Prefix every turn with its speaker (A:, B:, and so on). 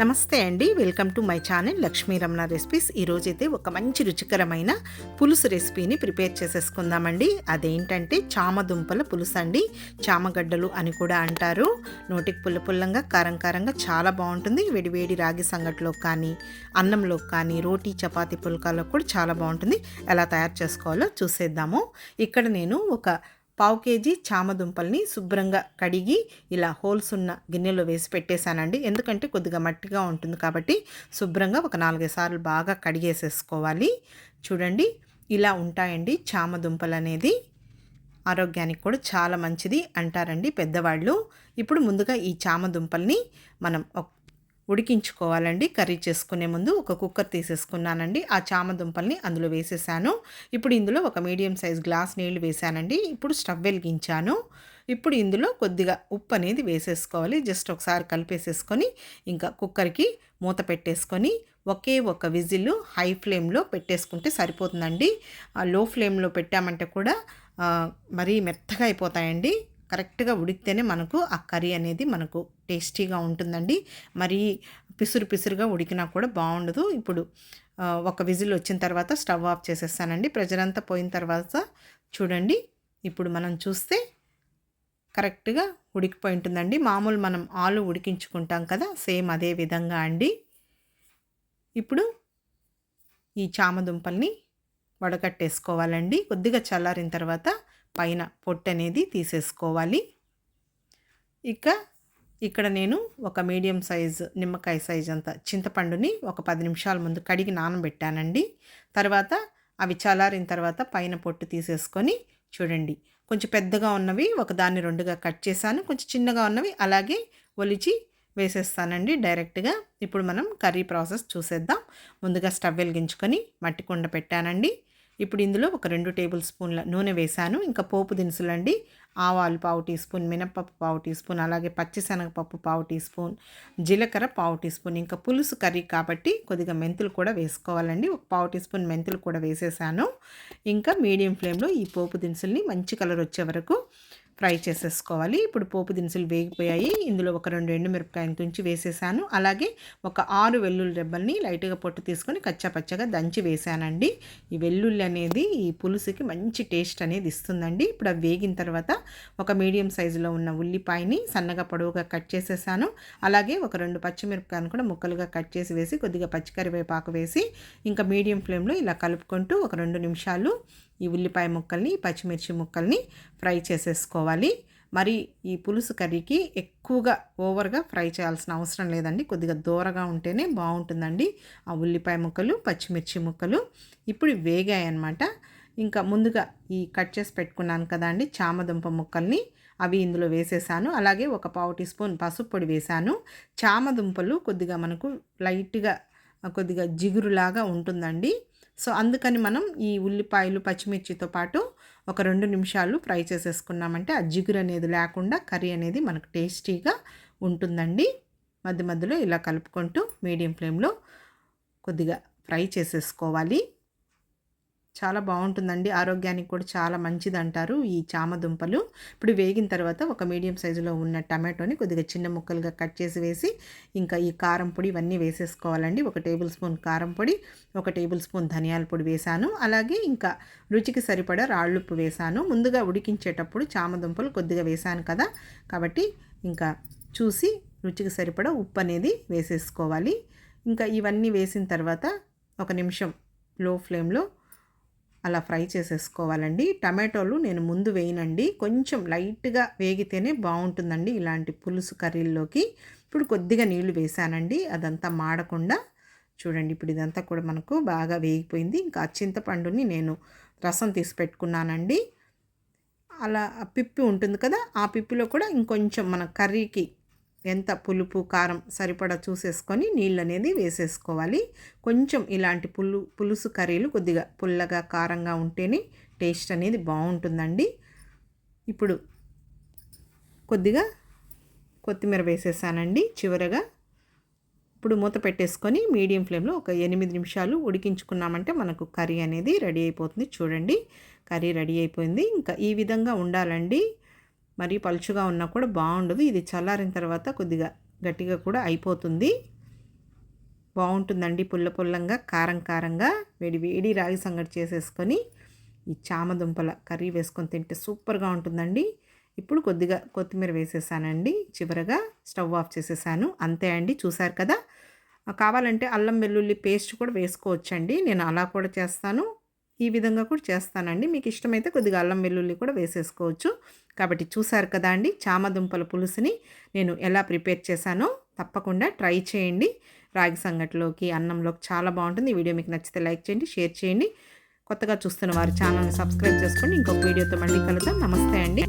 A: నమస్తే అండి. Welcome to my channel Lakshmi Ramana recipes. ఈరోజైతే ఒక మంచి రుచికరమైన పులుసు రెసిపీని ప్రిపేర్ చేసేసుకుందామండి. అదేంటంటే చామదుంపల పులుసు అండి చామగడ్డలు అని కూడా అంటారు. నోటికి పుల్ల పుల్లంగా కారం కారంగా చాలా బాగుంటుంది. వేడివేడి రాగి సంగట్లో కానీ అన్నంలో కానీ రోటీ చపాతీ పుల్కాలో కూడా చాలా బాగుంటుంది. ఎలా తయారు చేసుకోవాలో చూసేద్దాము. ఇక్కడ నేను ఒక పావు కేజీ చామదుంపల్ని శుభ్రంగా కడిగి ఇలా హోల్స్ ఉన్న గిన్నెలో వేసి పెట్టేశానండి. ఎందుకంటే కొద్దిగా మట్టిగా ఉంటుంది కాబట్టి శుభ్రంగా ఒక నాలుగైదు సార్లు బాగా కడిగేసేసుకోవాలి. చూడండి ఇలా ఉంటాయండి చామదుంపలు అనేది ఆరోగ్యానికి కూడా చాలా మంచిది అంటారండి పెద్దవాళ్ళు. ఇప్పుడు ముందుగా ఈ చామదుంపల్ని మనం ఒక ఉడికించుకోవాలండి. కర్రీ చేసుకునే ముందు ఒక కుక్కర్ తీసేసుకున్నానండి. ఆ చామదుంపల్ని అందులో వేసేసాను. ఇప్పుడు ఇందులో ఒక మీడియం సైజ్ గ్లాస్ నీళ్ళు వేసానండి. ఇప్పుడు స్టవ్ వెలిగించాను. ఇప్పుడు ఇందులో కొద్దిగా ఉప్పు అనేది వేసేసుకోవాలి. జస్ట్ ఒకసారి కలిపేసేసుకొని ఇంకా కుక్కర్కి మూత పెట్టేసుకొని ఒకే ఒక విజిల్ హై ఫ్లేమ్లో పెట్టేసుకుంటే సరిపోతుందండి. లో ఫ్లేమ్లో పెట్టామంటే కూడా మరీ మెత్తగా అయిపోతాయండి. కరెక్ట్గా ఉడికితేనే మనకు ఆ కర్రీ అనేది మనకు టేస్టీగా ఉంటుందండి. మరి పిసురు పిసురుగా ఉడికినా కూడా బాగుండదు. ఇప్పుడు ఒక విజిల్ వచ్చిన తర్వాత స్టవ్ ఆఫ్ చేసేస్తానండి. ప్రెజర్ అంతా పోయిన తర్వాత చూడండి. ఇప్పుడు మనం చూస్తే కరెక్ట్గా ఉడికిపోయి ఉంటుందండి. మామూలు మనం ఆలు ఉడికించుకుంటాం కదా సేమ్ అదే విధంగా అండి. ఇప్పుడు ఈ చామదుంపల్ని వడకట్టేసుకోవాలండి. కొద్దిగా చల్లారిన తర్వాత పైన పొట్టు అనేది తీసేసుకోవాలి. ఇక ఇక్కడ నేను ఒక మీడియం సైజు నిమ్మకాయ సైజ్ అంత చింతపండుని ఒక పది నిమిషాల ముందు కడిగి నానబెట్టానండి. తర్వాత అవి చల్లారిన తర్వాత పైన పొట్టు తీసేసుకొని చూడండి. కొంచెం పెద్దగా ఉన్నవి ఒకదాన్ని రెండుగా కట్ చేశాను. కొంచెం చిన్నగా ఉన్నవి అలాగే ఒలిచి వేసేస్తానండి డైరెక్ట్గా. ఇప్పుడు మనం కర్రీ ప్రాసెస్ చూసేద్దాం. ముందుగా స్టవ్ వెలిగించుకొని మట్టి కుండ పెట్టానండి. ఇప్పుడు ఇందులో ఒక రెండు టేబుల్ స్పూన్ల నూనె వేశాను. ఇంకా పోపు దినుసులు అండి ఆవాలు పావు టీ స్పూన్ మినప్పప్పు పావు టీ స్పూన్ అలాగే పచ్చిశనగపప్పు పావు టీ స్పూన్ జీలకర్ర పావు టీ స్పూన్ ఇంకా పులుసు కర్రీ కాబట్టి కొద్దిగా మెంతులు కూడా వేసుకోవాలండి. ఒక పావు టీ స్పూన్ మెంతులు కూడా వేసేసాను. ఇంకా మీడియం ఫ్లేమ్లో ఈ పోపు దినుసుల్ని మంచి కలర్ వచ్చే వరకు ఫ్రై చేసేసుకోవాలి. ఇప్పుడు పోపు దినుసులు వేగిపోయాయి. ఇందులో ఒక రెండు ఎండుమిరపకాయలు తుంచి వేసేసాను. అలాగే ఒక ఆరు వెల్లుల్లి రెబ్బల్ని లైట్గా పొట్టు తీసుకొని కచ్చాపచ్చగా దంచి వేసానండి. ఈ వెల్లుల్లి అనేది ఈ పులుసుకి మంచి టేస్ట్ అనేది ఇస్తుందండి. ఇప్పుడు అవి వేగిన తర్వాత ఒక మీడియం సైజులో ఉన్న ఉల్లిపాయని సన్నగా పొడవుగా కట్ చేసేసాను. అలాగే ఒక రెండు పచ్చిమిరపకాయలు కూడా ముక్కలుగా కట్ చేసి వేసి కొద్దిగా పచ్చికరివేపాకు వేసి ఇంకా మీడియం ఫ్లేమ్లో ఇలా కలుపుకుంటూ ఒక రెండు నిమిషాలు ఈ ఉల్లిపాయ ముక్కల్ని పచ్చిమిర్చి ముక్కల్ని ఫ్రై చేసేసుకోవాలి. మరి ఈ పులుసు కర్రీకి ఎక్కువగా ఓవర్గా ఫ్రై చేయాల్సిన అవసరం లేదండి. కొద్దిగా దూరగా ఉంటేనే బాగుంటుందండి. ఆ ఉల్లిపాయ ముక్కలు పచ్చిమిర్చి ముక్కలు ఇప్పుడు వేగాయి అనమాట ఇంకా ముందుగా ఈ కట్ చేసి పెట్టుకున్నాను కదా అండి చామదుంప ముక్కల్ని అవి ఇందులో వేసేసాను. అలాగే ఒక పావు టీ స్పూన్ పసుపు పొడి వేశాను చామదుంపలు కొద్దిగా మనకు లైట్గా కొద్దిగా జిగురులాగా ఉంటుందండి. సో అందుకని మనం ఈ ఉల్లిపాయలు పచ్చిమిర్చితో పాటు ఒక రెండు నిమిషాలు ఫ్రై చేసేసుకున్నామంటే ఆ జిగురు అనేది లేకుండా కర్రీ అనేది మనకు టేస్టీగా ఉంటుందండి. మధ్య మధ్యలో ఇలా కలుపుకుంటూ మీడియం ఫ్లేమ్లో కొద్దిగా ఫ్రై చేసేసుకోవాలి. చాలా బాగుంటుందండి. ఆరోగ్యానికి కూడా చాలా మంచిది అంటారు ఈ చామదుంపలు ఇప్పుడు వేగిన తర్వాత ఒక మీడియం సైజులో ఉన్న టమాటోని కొద్దిగా చిన్న ముక్కలుగా కట్ చేసి వేసి ఇంకా ఈ కారం పొడి ఇవన్నీ వేసేసుకోవాలండి. ఒక టేబుల్ స్పూన్ కారం పొడి ఒక టేబుల్ స్పూన్ ధనియాల పొడి వేశాను అలాగే ఇంకా రుచికి సరిపడా రాళ్ళుప్పు వేశాను ముందుగా ఉడికించేటప్పుడు చామదుంపలు కొద్దిగా వేశాను కదా. కాబట్టి ఇంకా చూసి రుచికి సరిపడా ఉప్పు అనేది వేసేసుకోవాలి. ఇంకా ఇవన్నీ వేసిన తర్వాత ఒక నిమిషం లో ఫ్లేమ్లో అలా ఫ్రై చేసేసుకోవాలండి. టమాటోలు నేను ముందు వేయనండి. కొంచెం లైట్గా వేగితేనే బాగుంటుందండి ఇలాంటి పులుసు కర్రీల్లోకి. ఇప్పుడు కొద్దిగా నీళ్ళు వేసానండి. అదంతా మాడకుండా చూడండి. ఇప్పుడు ఇదంతా కూడా మనకు బాగా వేగిపోయింది. ఇంకా చింతపండుని నేను రసం తీసి పెట్టుకున్నానండి. అలా పిప్పి ఉంటుంది కదా ఆ పిప్పిలో కూడా ఇంకొంచెం మన కర్రీకి ఎంత పులుపు కారం సరిపడా చూసేసుకొని నీళ్ళు అనేది వేసేసుకోవాలి. కొంచెం ఇలాంటి పులు పులుసు కర్రీలు కొద్దిగా పుల్లగా కారంగా ఉంటేనే టేస్ట్ అనేది బాగుంటుందండి. ఇప్పుడు కొద్దిగా కొత్తిమీర వేసేసానండి చివరగా. ఇప్పుడు మూత పెట్టేసుకొని మీడియం ఫ్లేమ్లో ఒక ఎనిమిది నిమిషాలు ఉడికించుకున్నామంటే మనకు కర్రీ అనేది రెడీ అయిపోతుంది. చూడండి కర్రీ రెడీ అయిపోయింది. ఇంకా ఈ విధంగా ఉండాలండి. మరీ పలుచుగా ఉన్నా కూడా బాగుండదు. ఇది చల్లారిన తర్వాత కొద్దిగా గట్టిగా కూడా అయిపోతుంది. బాగుంటుందండి పుల్ల పుల్లంగా కారం కారంగా వేడి వేడి రాగి సంగటి చేసేసుకొని ఈ చామదుంపల కర్రీ వేసుకొని తింటే సూపర్గా ఉంటుందండి. ఇప్పుడు కొద్దిగా కొత్తిమీర వేసేసానండి. చివరగా స్టవ్ ఆఫ్ చేసేసాను. అంతే అండి చూసారు కదా? కావాలంటే అల్లం వెల్లుల్లి పేస్ట్ కూడా వేసుకోవచ్చండి. నేను అలా కూడా చేస్తాను. ఈ విధంగా కూడా చేస్తానండి. మీకు ఇష్టమైతే కొద్దిగా అల్లం వెల్లుల్లి కూడా వేసేసుకోవచ్చు. కాబట్టి చూసారు కదా అండి చామదుంపల పులుసుని నేను ఎలా ప్రిపేర్ చేశానో తప్పకుండా ట్రై చేయండి. రాగి సంగటిలోకి అన్నంలోకి చాలా బాగుంటుంది. ఈ వీడియో మీకు నచ్చితే లైక్ చేయండి షేర్ చేయండి. కొత్తగా చూస్తున్న వారు ఛానల్ని సబ్స్క్రైబ్ చేసుకోండి. ఇంకొక వీడియోతో మళ్ళీ కలుద్దాం. నమస్తే అండి.